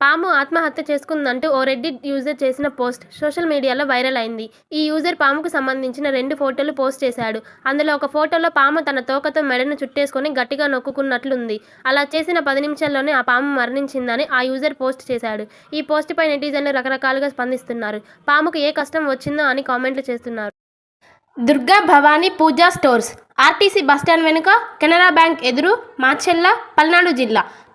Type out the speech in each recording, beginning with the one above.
పాము ఆత్మహత్య చేసుకుందంటూ ఓ రెడ్డిట్ యూజర్ చేసిన పోస్ట్ సోషల్ మీడియాలో వైరల్ అయింది. ఈ యూజర్ పాముకు సంబంధించిన రెండు ఫోటోలు పోస్ట్ చేశాడు. అందులో ఒక ఫోటోలో పాము తన తోకతో మెడను చుట్టేసుకొని గట్టిగా నొక్కుకున్నట్లుంది. అలా చేసిన పది నిమిషాల్లోనే ఆ పాము మరణించిందని ఆ యూజర్ పోస్ట్ చేశాడు. ఈ పోస్టుపై నెటిజన్లు రకరకాలుగా స్పందిస్తున్నారు. పాముకు ఏ కష్టం వచ్చిందో అని కామెంట్లు చేస్తున్నారు. Durga Bhavani Puja Stores RTC bus stand వెనుక కెనరా బ్యాంక్ ఎదురు మాచెల్ల పల్నాడు జిల్లా.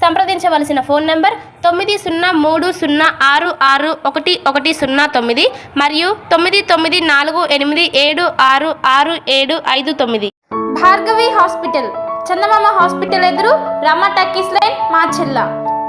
సంప్రదించవలసిన ఫోన్ నంబర్ తొమ్మిది సున్నా మూడు సున్నా ఆరు ఆరు ఒకటి ఒకటి సున్నా తొమ్మిది మరియు తొమ్మిది తొమ్మిది నాలుగు ఎనిమిది ఏడు ఆరు ఆరు ఏడు ఐదు తొమ్మిది. భార్గవి హాస్పిటల్ చందమామ హాస్పిటల్ ఎదురు రమ టక్కీస్ లైన్ మాచెల్ల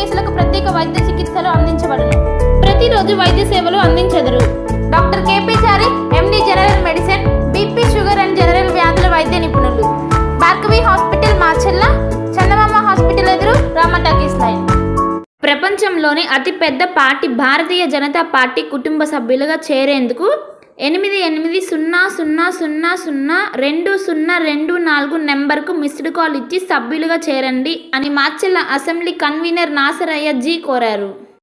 కేసులకు ప్రత్యేక వైద్య చికిత్సలు అందించబడును. ప్రతిరోజు వైద్య సేవలు అందించెదరు. Doctor KP Chari MD general medicine BP sugar and general వ్యాధుల వైద్య నిపుణులు. భార్గవి హాస్పిటల్ మాచెల్ల చందమామ హాస్పిటల్ ఎదురు రామటాకీస్ లైన్. ప్రపంచంలోని అతిపెద్ద పార్టీ భారతీయ జనతా పార్టీ కుటుంబ సభ్యులుగా చేరేందుకు ఎనిమిది ఎనిమిది సున్నా సున్నా సున్నా సున్నా రెండు సున్నా రెండు నాలుగు నెంబర్కు మిస్డ్ కాల్ ఇచ్చి సభ్యులుగా చేరండి అని మాచెల్ల అసెంబ్లీ కన్వీనర్ నాసరయ్య జీ కోరారు.